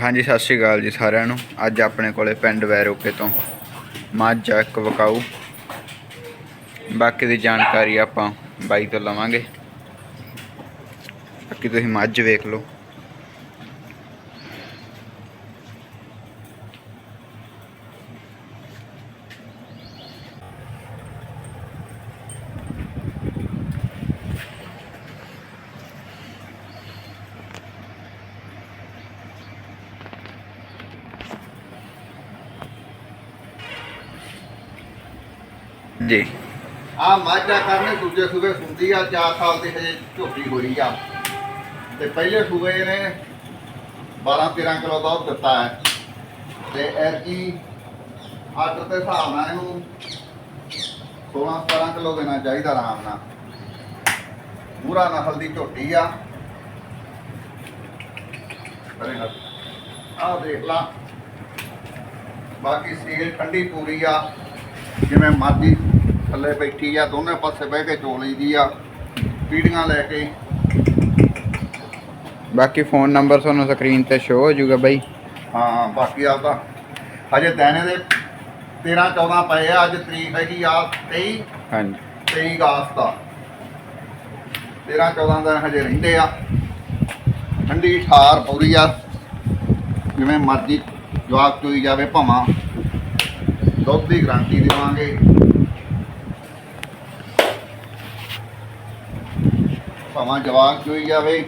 ਹਾਂਜੀ, ਸਤਿ ਸ਼੍ਰੀ ਅਕਾਲ ਜੀ ਸਾਰਿਆਂ ਨੂੰ। ਅੱਜ ਆਪਣੇ ਕੋਲੇ ਪਿੰਡ ਵੈਰੋਕੇ ਤੋਂ ਮੱਝ ਆ ਇੱਕ ਵਕਾਊ। ਬਾਕੀ ਦੀ ਜਾਣਕਾਰੀ ਆਪਾਂ ਬਾਈ ਤੋਂ ਲਵਾਂਗੇ। ਬਾਕੀ ਤੁਸੀਂ ਮੱਝ ਵੇਖ ਲਓ। ਜੀ। ਆ ਮਾਝਾ ਕਰਨੇ ਦੂਜੇ ਸੂਬੇ ਸੁਣਦੀ ਆ 4 ਸਾਲ ਦੀ ਹਜੇ ਝੋਟੀ ਹੋਈ ਆ। ਤੇ ਪਹਿਲੇ ਸੂਬੇ ਨੇ 12 13 ਕਿਲੋ ਦੁੱਧ ਦਿੱਤਾ ਹੈ। ਤੇ ਐਰਕੀ ਆਰਡਰ ਦੇ ਹਿਸਾਬ ਨਾਲ ਇਹਨੂੰ 16 17 ਕਿਲੋ ਦੇਣਾ ਚਾਹੀਦਾ ਆਰਾਮ ਨਾਲ। ਪੂਰਾ ਨਸਲ ਦੀ ਝੋਟੀ ਆ। ਆ ਦੇਖ ਲਾ। ਬਾਕੀ ਸੀਲ ਠੰਡੀ ਪੂਰੀ ਆ। ਜਿਵੇਂ ਮਰਜ਼ੀ ਥੱਲੇ ਬੈਠੀ ਆ ਦੋਨੇ ਪਾਸੇ ਬਹਿ ਕੇ ਚੋਲੀ ਦੀ ਆ ਪੀੜੀਆਂ ਲੈ ਕੇ। ਬਾਕੀ ਫੋਨ ਨੰਬਰ ਤੁਹਾਨੂੰ ਸਕਰੀਨ ਤੇ ਸ਼ੋ ਹੋ ਜਾਊਗਾ ਬਾਈ। ਹਾਂ ਬਾਕੀ ਆਪਦਾ। ਹਜੇ ਦਾਣੇ ਦੇ 13 14 ਪਏ ਆ ਅੱਜ ਤਰੀਕ ਹੈਗੀ ਆ 23 ਹਾਂਜੀ। 23 ਅਗਸਤ ਦਾ 13 14 ਦਿਨ ਹਜੇ ਰਹਿੰਦੇ ਆ। ਠੰਡੀ ਠਾਰ ਪੂਰੀ ਆ। ਜਿਵੇਂ ਮਰਜ਼ੀ ਜਵਾਕ ਚੋਈ ਜਾਵੇ ਭਾਵਾਂ। ਦੁੱਧ ਦੀ ਗਾਰੰਟੀ ਦੇਵਾਂਗੇ। ਭਾਵਾਂ ਜਵਾਕ ਚੋਈ ਜਾਵੇ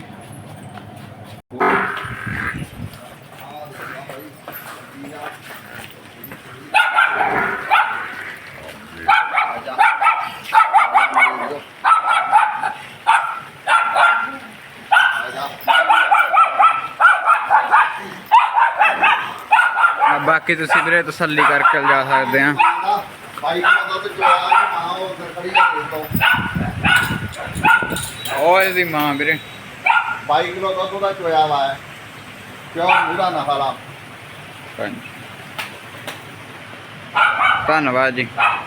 ਆ ਬਾਕੀ ਤੁਸੀਂ ਵੀਰੇ ਤਸੱਲੀ ਕਰਕੇ ਜਾ ਸਕਦੇ ਆ ਬਾਈਕ ਦਾ ਦੁੱਧ ਚੋਇਆ ਮਾਂ ਉਹ ਫਿਰ ਖੜੀ ਆ ਕੋਲ ਉਹ ਇਹਦੀ ਮਾਂ ਵੀਰੇ। 22 ਕਿਲੋ ਦੁੱਧ ਉਹਦਾ ਚੋਇਆ ਵਾ ਹੈ ਕਿਉਂ ਮੂਰਾ ਨਾ ਹਾਲਾ ਧੰਨਵਾਦ ਜੀ।